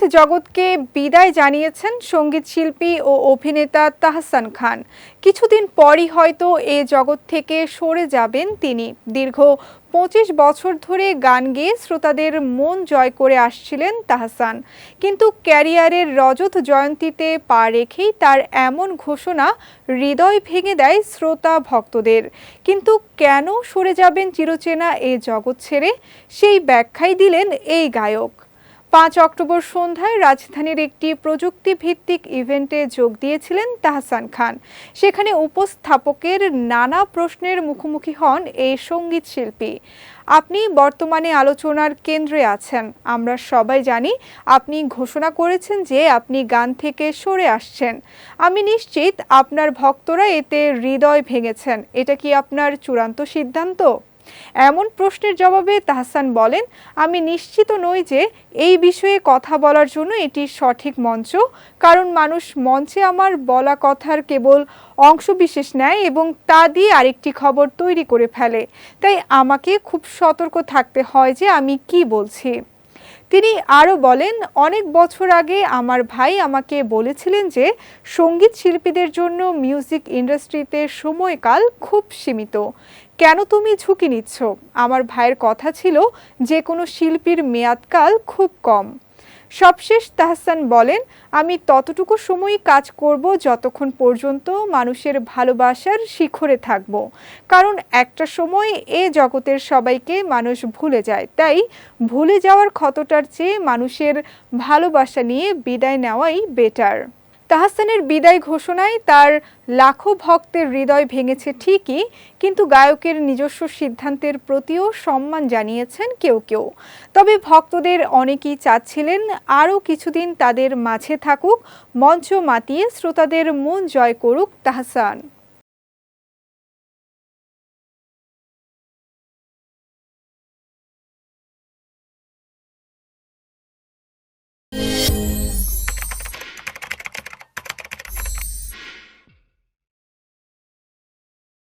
জগৎকে বিদায় জানিয়েছেন সংগীত শিল্পী ও অভিনেতা তাহসান খান। কিছুদিন পরই হয়তো এ জগৎ থেকে সরে যাবেন তিনি। দীর্ঘ পঁচিশ বছর ধরে গান গেয়ে শ্রোতাদের মন জয় করে আসছিলেন তাহসান। কিন্তু ক্যারিয়ারের রজত জয়ন্তীতে পা রেখেই তার এমন ঘোষণা হৃদয় ভেঙে দেয় শ্রোতা ভক্তদের। কিন্তু কেন সরে যাবেন চিরচেনা এ জগৎ ছেড়ে? সেই ব্যাখ্যাই দিলেন এই গায়ক। পাঁচ অক্টোবর সন্ধ্যায় রাজধানীর একটি প্রযুক্তি ভিত্তিক ইভেন্টে যোগ দিয়েছিলেন তাহসান খান। সেখানে উপস্থাপকের নানা প্রশ্নের মুখোমুখি হন এই সংগীত শিল্পী। আপনি বর্তমানে আলোচনার কেন্দ্রে আছেন, আমরা সবাই জানি আপনি ঘোষণা করেছেন যে আপনি গান থেকে সরে আসছেন। আমি নিশ্চিত আপনার ভক্তরা এতে হৃদয় ভেঙেছেন। এটা কি আপনার চূড়ান্ত সিদ্ধান্ত? এমন প্রশ্নের জবাবে তাহসান বলেন, আমি নিশ্চিত নই যে এই বিষয়ে কথা বলার জন্য এটি সঠিক মঞ্চ, কারণ মানুষ মঞ্চে আমার বলা কথার কেবল অংশবিশেষ নেয় এবং তা দিয়ে আরেকটি খবর তৈরি করে ফেলে। তাই আমাকে খুব সতর্ক থাকতে হয় যে আমি কি বলছি। তিনি আরও বলেন, অনেক বছর আগে আমার ভাই আমাকে বলেছিলেন যে সংগীত শিল্পীদের জন্য মিউজিক ইন্ডাস্ট্রিতে সময়কাল খুব সীমিত। কেন তুমি ঝুঁকি নিচ্ছ? আমার ভাইয়ের কথা ছিল যে কোনো শিল্পীর মেয়াদকাল খুব কম। সবশেষ তাহসান বলেন, আমি ততটুকু সময়ই কাজ করব যতক্ষণ পর্যন্ত মানুষের ভালোবাসার শিখরে থাকব। কারণ একটা সময় এ জগতের সবাইকে মানুষ ভুলে যায়। তাই ভুলে যাওয়ার ক্ষতটার চেয়ে মানুষের ভালোবাসা নিয়ে বিদায় নেওয়াই বেটার তাহসানের বিদায় ঘোষণায় তার লাখো ভক্তের হৃদয় ভেঙেছে ঠিকই, কিন্তু গায়কের নিজস্ব সিদ্ধান্তের প্রতিও সম্মান জানিয়েছেন কেউ কেউ। তবে ভক্তদের অনেকেই চাচ্ছিলেন আরও কিছুদিন তাদের মাঝে থাকুক, মঞ্চ মাতিয়ে শ্রোতাদের মন জয় করুক তাহসান।